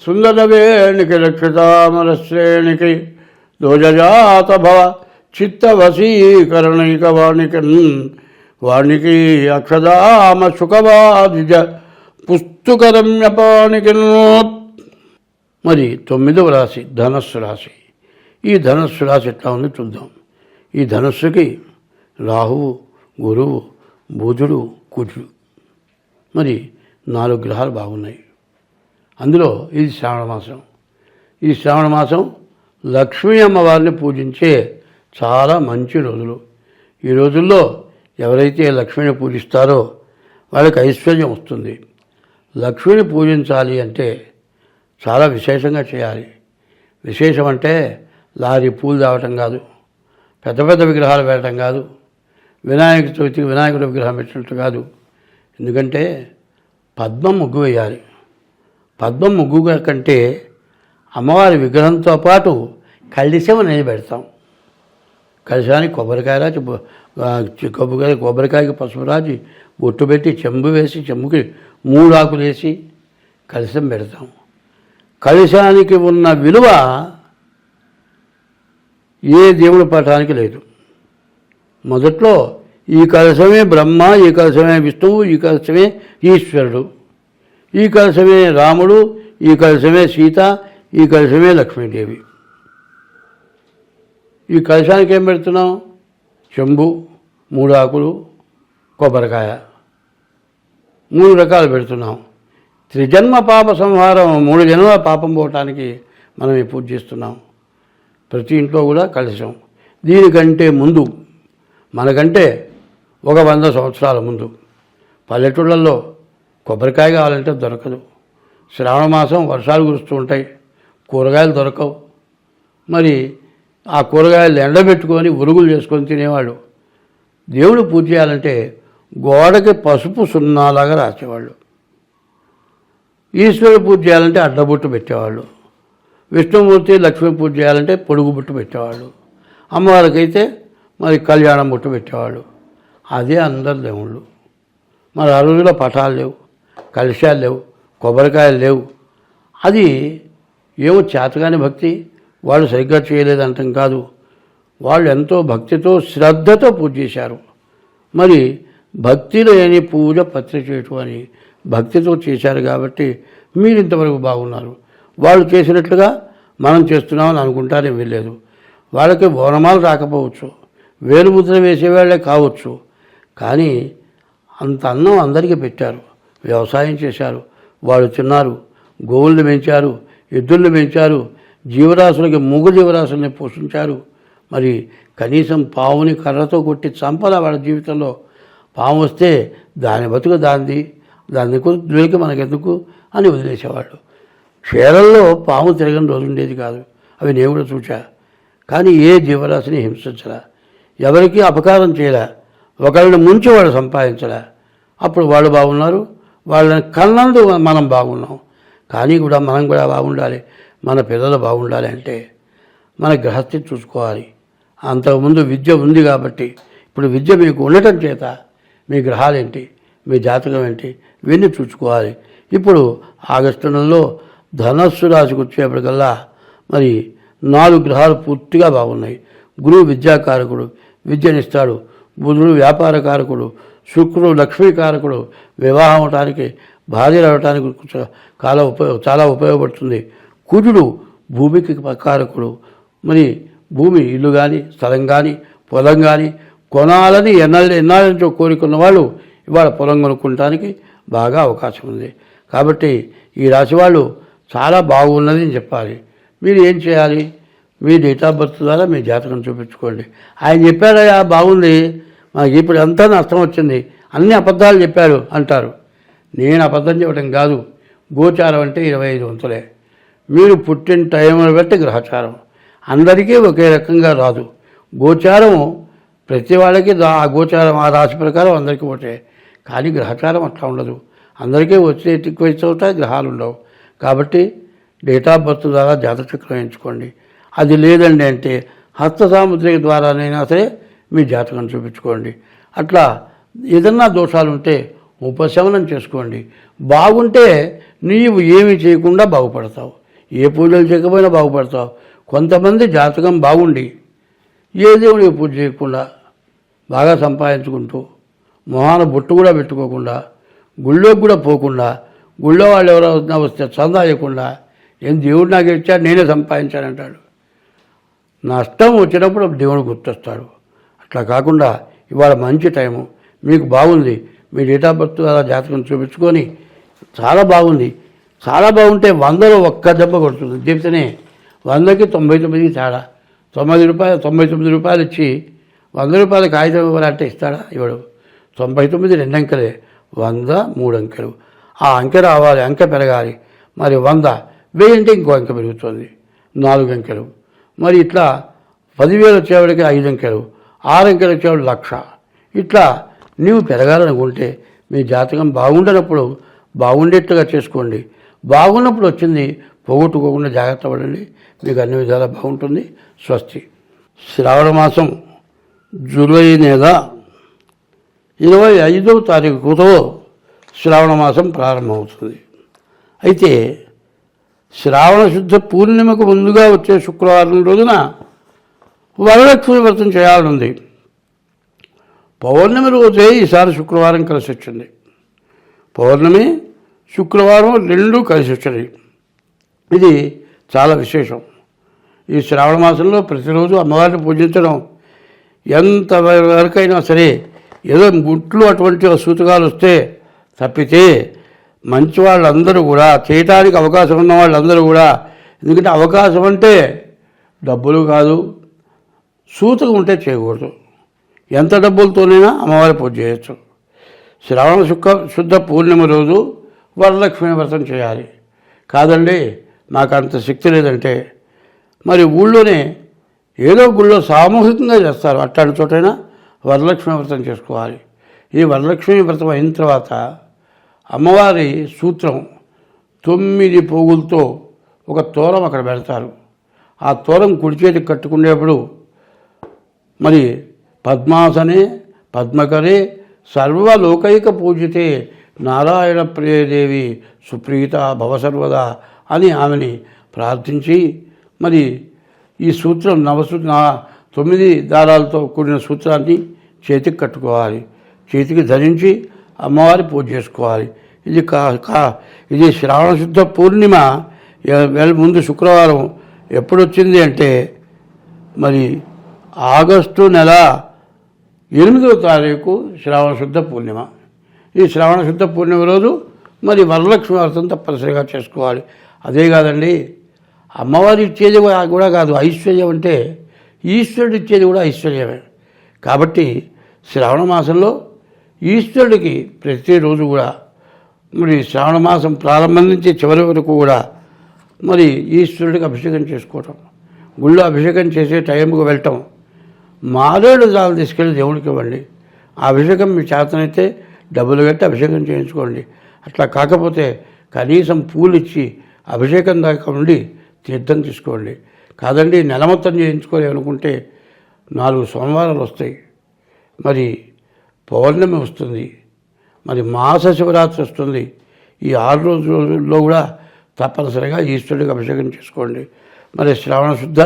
సుందరవేణికి రక్షితామర శ్రేణికి దోజజాత భవ చిత్తవశీకరణైక వాణికి వాణికి అక్షదామ సుఖవాదిజ పుస్తుకరమ్యపానికి మరి తొమ్మిదవ రాశి ధనస్సు రాశి. ఈ ధనస్సు రాశి ఎట్లా ఉంది చూద్దాం. ఈ ధనస్సుకి రాహువు గురువు బుధుడు కుజుడు. మరి నాలుగు గ్రహాలు బాగున్నాయి. అందులో ఇది శ్రావణ మాసం. ఈ శ్రావణ మాసం లక్ష్మీ అమ్మవారిని పూజించే చాలా మంచి రోజులు. ఈ రోజుల్లో ఎవరైతే లక్ష్మిని పూజిస్తారో వాళ్ళకి ఐశ్వర్యం వస్తుంది. లక్ష్మిని పూజించాలి అంటే చాలా విశేషంగా చేయాలి. విశేషం అంటే లారీ పూలు తావటం కాదు పెద్ద పెద్ద విగ్రహాలు పెట్టడం కాదు వినాయక చవితికి వినాయకుడి విగ్రహం పెట్టినట్టు కాదు. ఎందుకంటే పద్మం ముగ్గు వేయాలి. పద్మం ముగ్గు కంటే అమ్మవారి విగ్రహంతో పాటు కలిసం అనేది పెడతాం కలిసానికి కొబ్బరికాయ రాచి కొబ్బరికాయ కొబ్బరికాయకి పసుపు రాచి బొట్టు పెట్టి చెంబు వేసి చెంబుకి మూడు ఆకులు వేసి కలిసం పెడతాం. కలిశానికి ఉన్న విలువ ఏ దేవుడి పటానికి లేదు. మొదట్లో ఈ కలశమే బ్రహ్మ ఈ కలశమే విష్ణువు ఈ కలశమే ఈశ్వరుడు. ఈ కలశమే రాముడు ఈ కలశమే సీత ఈ కలశమే లక్ష్మీదేవి. ఈ కలశానికి ఏం పెడుతున్నాం? చెంబు మూడు ఆకులు కొబ్బరికాయ. మూడు రకాలు పెడుతున్నాం. త్రిజన్మ పాప సంహారం మూడు జన్మల పాపం పోవటానికి మనం ఈ పూజ చేస్తున్నాం. ప్రతి ఇంట్లో కూడా కలశం. దీనికంటే ముందు మనకంటే ఒక వంద సంవత్సరాల ముందు పల్లెటూళ్ళల్లో కొబ్బరికాయ కావాలంటే దొరకదు. శ్రావణ మాసం వర్షాలు కురుస్తూ ఉంటాయి. కూరగాయలు దొరకవు. మరి ఆ కూరగాయలు ఎండబెట్టుకొని ఉరుగులు చేసుకొని తినేవాళ్ళు. దేవుడు పూజ చేయాలంటే గోడకి పసుపు సున్నాలాగా రాసేవాళ్ళు. ఈశ్వరుడు పూజ చేయాలంటే అడ్డబొట్టు పెట్టేవాళ్ళు. విష్ణుమూర్తి లక్ష్మీ పూజ చేయాలంటే పొడుగు బుట్టు పెట్టేవాళ్ళు. అమ్మవారికైతే మరి కళ్యాణం బుట్టు పెట్టేవాళ్ళు. అదే అందరు దేవుళ్ళు. మరి ఆ రోజుల్లో పటాలు లేవు. కలశాలు లేవు కొబ్బరికాయలు లేవు. అది ఏమో చేతగాని భక్తి వాళ్ళు సరిగ్గా చేయలేదంటాం కాదు. వాళ్ళు ఎంతో భక్తితో శ్రద్ధతో పూజ చేశారు. మరి భక్తి లేని పూజ పత్రి చేయటం అని భక్తితో చేశారు కాబట్టి మీరు ఇంతవరకు బాగున్నారు. వాళ్ళు చేసినట్లుగా మనం చేస్తున్నామని అనుకుంటారే లేదు. వాళ్ళకి బోనమాలు రాకపోవచ్చు వేలుముద్ర వేసేవాళ్ళే కావచ్చు. కానీ అంత అన్నం అందరికీ పెట్టారు. వ్యవసాయం చేశారు. వాళ్ళు తిన్నారు. గోవుల్ని పెంచారు. ఎద్దుల్ని పెంచారు. జీవరాశులకి మూగ జీవరాశుల్ని పోషించారు. మరి కనీసం పావుని కర్రతో కొట్టి చంపల వాళ్ళ జీవితంలో. పాము వస్తే దాని బతుకు దాంది. దాని దొరికి మనకెందుకు అని వదిలేసేవాళ్ళు. క్షేరంలో పాము తిరగని రోజు ఉండేది కాదు. అవి నేను కూడా చూచా కానీ ఏ జీవరాశిని హింసించరా ఎవరికి అపకారం చేయలే. ఒకరిని ముంచి వాళ్ళు సంపాదించరా అప్పుడు వాళ్ళు బాగున్నారు. వాళ్ళని కన్నందు మనం బాగున్నాం. కానీ కూడా మనం కూడా బాగుండాలి. మన పిల్లలు బాగుండాలి అంటే మన గ్రహస్థితి చూసుకోవాలి. అంతకుముందు విద్య ఉంది కాబట్టి ఇప్పుడు విద్య మీకు ఉండటం చేత మీ గ్రహాలేంటి మీ జాతకం ఏంటి? ఇవన్నీ చూసుకోవాలి. ఇప్పుడు ఆగస్టు నెలలో ధనస్సు రాశికి వచ్చేప్పటికల్లా మరి నాలుగు గ్రహాలు పూర్తిగా బాగున్నాయి. గురువు విద్యాకారకుడు విద్యనిస్తాడు. బుధుడు వ్యాపార కారకుడు శుక్రుడు లక్ష్మీకారకుడు వివాహం అవటానికి భార్య రావటానికి చాలా ఉపయోగ చాలా ఉపయోగపడుతుంది. కుజుడు భూమికి కారకుడు. మరి భూమి ఇల్లు కానీ స్థలం కానీ పొలం కానీ కొనాలని ఎన్నాళ్ళు ఎన్నాళ్ళ నుంచో కోరుకున్న వాళ్ళు ఇవాళ పొలం కొనుక్కోవటానికి బాగా అవకాశం ఉంది. కాబట్టి ఈ రాశి వాళ్ళు చాలా బాగున్నది అని చెప్పాలి. మీరు ఏం చేయాలి? మీ డేట్ ఆఫ్ బర్త్ ద్వారా మీ జాతకం చూపించుకోండి. ఆయన చెప్పారయ్యా బాగుంది. మనకి ఇప్పుడు అంతా నష్టం వచ్చింది. అన్ని అబద్ధాలు చెప్పారు అంటారు. నేను అబద్ధం చెప్పడం కాదు. గోచారం అంటే ఇరవై ఐదు వంతులే. మీరు పుట్టిన టైంను బట్టి గ్రహచారం. అందరికీ ఒకే రకంగా రాదు. గోచారం ప్రతి వాళ్ళకి ఆ గోచారం ఆ రాశి ప్రకారం అందరికీ ఒకటే. కానీ గ్రహచారం అట్లా ఉండదు. అందరికీ వచ్చే ఎక్కువ చోట గ్రహాలు ఉండవు. కాబట్టి డేట్ ఆఫ్ బర్త్ ద్వారా జాతచక్రం ఎంచుకోండి. అది లేదండి అంటే హస్త సాముద్రిక ద్వారానైనా సరే మీ జాతకం చూపించుకోండి. అట్లా ఏదన్నా దోషాలు ఉంటే ఉపశమనం చేసుకోండి. బాగుంటే నీవు ఏమి చేయకుండా బాగుపడతావు. ఏ పూజలు చేయకపోయినా బాగుపడతావు. కొంతమంది జాతకం బాగుండి ఏ దేవుడికి పూజ చేయకుండా బాగా సంపాదించుకుంటూ మొహాన బొట్టు కూడా పెట్టుకోకుండా గుళ్ళోకి కూడా పోకుండా గుళ్ళో వాళ్ళు ఎవరైనా వస్తే చందా ఇవ్వకుండా ఏం దేవుడు నాకు ఇచ్చాడు నేనే సంపాదించానంటాడు. నష్టం వచ్చినప్పుడు దేవుడు గుర్తొస్తాడు. అట్లా కాకుండా ఇవాళ మంచి టైము. మీకు బాగుంది. మీ డేట్ ఆఫ్ బర్త్ అలా జాతకం చూపించుకొని చాలా బాగుంది. చాలా బాగుంటే వందలో ఒక్క దెబ్బ కొడుతుంది. చెప్తేనే వందకి తొంభై తొమ్మిదికి తేడా. తొమ్మిది రూపాయలు తొంభై తొమ్మిది రూపాయలు ఇచ్చి వంద రూపాయలు కాగితం ఇవ్వాలంటే ఇస్తాడా? ఇవ్వడు. తొంభై తొమ్మిది రెండు అంకెలే. వంద మూడు అంకెలు. ఆ అంకె రావాలి అంక పెరగాలి. మరి వంద వెయ్యి అంటే ఇంకో అంక పెరుగుతుంది. నాలుగు అంకెలు. మరి ఇట్లా పదివేలు వచ్చేవాడికి ఐదు అంకెలు. ఆరు అంకెలు లక్ష. ఇట్లా నీవు పెరగాలనుకుంటే మీ జాతకం బాగుండనప్పుడు బాగుండేట్టుగా చేసుకోండి. బాగున్నప్పుడు వచ్చింది పోగొట్టుకోకుండా జాగ్రత్త పడండి. మీకు అన్ని విధాలా బాగుంటుంది. స్వస్తి. శ్రావణ మాసం జూలై నెల ఇరవై ఐదవ తారీఖుతో శ్రావణ మాసం ప్రారంభమవుతుంది. అయితే శ్రావణ శుద్ధ పూర్ణిమకు ముందుగా వచ్చే శుక్రవారం రోజున వరలక్ష్మి వ్రతం చేయాలనుంది. పౌర్ణమి రోజే ఈసారి శుక్రవారం కలిసి వచ్చింది. పౌర్ణమి శుక్రవారం రెండు కలిసి వచ్చినాయి ఇది చాలా విశేషం. ఈ శ్రావణ మాసంలో ప్రతిరోజు అమ్మవారిని పూజించడం ఎంత వరకైనా సరే ఏదో ముట్లు అటువంటి సూతకాలు వస్తే తప్పితే మంచి వాళ్ళందరూ కూడా చేయటానికి అవకాశం ఉన్న వాళ్ళందరూ కూడా ఎందుకంటే అవకాశం అంటే డబ్బులు కాదు సూతకం ఉంటే చేయకూడదు. ఎంత డబ్బులతోనైనా అమ్మవారి పూజ చేయొచ్చు. శ్రావణ శుక్ర శుద్ధ పూర్ణిమ రోజు వరలక్ష్మి వ్రతం చేయాలి. కాదండి నాకు అంత శక్తి లేదంటే. మరి ఊళ్ళోనే ఏదో గుళ్ళో సామూహికంగా చేస్తారు. అట్లాంటి చోటైనా వరలక్ష్మి వ్రతం చేసుకోవాలి. ఈ వరలక్ష్మి వ్రతం అయిన తర్వాత అమ్మవారి సూత్రం తొమ్మిది పోగులతో ఒక తోరం అక్కడ పెడతారు. ఆ తోరం కుడి చేతికి కట్టుకునేప్పుడు మరి పద్మాసనే పద్మకరే సర్వలోకైక పూజితే నారాయణ ప్రియదేవి సుప్రీత భవసర్వదా అని ఆమెని ప్రార్థించి మరి ఈ సూత్రం నవసూ తొమ్మిది దారాలతో కూడిన సూత్రాన్ని చేతికి కట్టుకోవాలి. చేతికి ధరించి అమ్మవారి పూజ చేసుకోవాలి. ఇది కా కా ఇది శ్రావణ శుద్ధ పూర్ణిమ. ముందు శుక్రవారం ఎప్పుడొచ్చింది అంటే మరి ఆగస్టు నెల ఎనిమిదవ తారీఖు శ్రావణ శుద్ధ పూర్ణిమ. ఈ శ్రావణ శుద్ధ పూర్ణిమ రోజు మరి వరలక్ష్మి వ్రతం తప్పనిసరిగా చేసుకోవాలి. అదే కాదండి అమ్మవారు ఇచ్చేది కూడా- కాదు ఐశ్వర్యం అంటే ఈశ్వరుడు ఇచ్చేది కూడా ఐశ్వర్యమే. కాబట్టి శ్రావణ మాసంలో ఈశ్వరుడికి ప్రతిరోజు కూడా మరి శ్రావణ మాసం ప్రారంభం నుంచి చివరి వరకు కూడా మరి ఈశ్వరుడికి అభిషేకం చేసుకోవటం. గుళ్ళో అభిషేకం చేసే టైంకు వెళ్ళటం. మారేడు జాలు తీసుకెళ్ళి దేవుడికి ఇవ్వండి. ఆ అభిషేకం మీ చేతనైతే డబ్బులు కట్టి అభిషేకం చేయించుకోండి. అట్లా కాకపోతే కనీసం పూలు ఇచ్చి అభిషేకం దాకా ఉండి తీర్థం తీసుకోండి. కాదండి నెల మొత్తం చేయించుకోవాలి అనుకుంటే నాలుగు సోమవారాలు వస్తాయి. మరి పౌర్ణమి వస్తుంది. మరి మాస శివరాత్రి వస్తుంది. ఈ ఆరు రోజుల్లో కూడా తప్పనిసరిగా ఈశ్వరుడికి అభిషేకం చేసుకోండి. మరి శ్రావణ శుద్ధ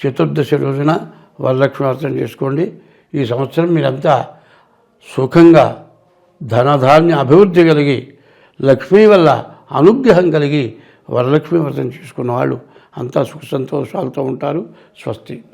చతుర్దశి రోజున వరలక్ష్మి వ్రతం చేసుకోండి. ఈ సంవత్సరం మీరంతా సుఖంగా ధనధాన్య అభివృద్ధి కలిగి లక్ష్మీ వల్ల అనుగ్రహం కలిగి వరలక్ష్మి వ్రతం చేసుకున్న వాళ్ళు అంతా సుఖ సంతోషాలతో ఉంటారు. స్వస్తి.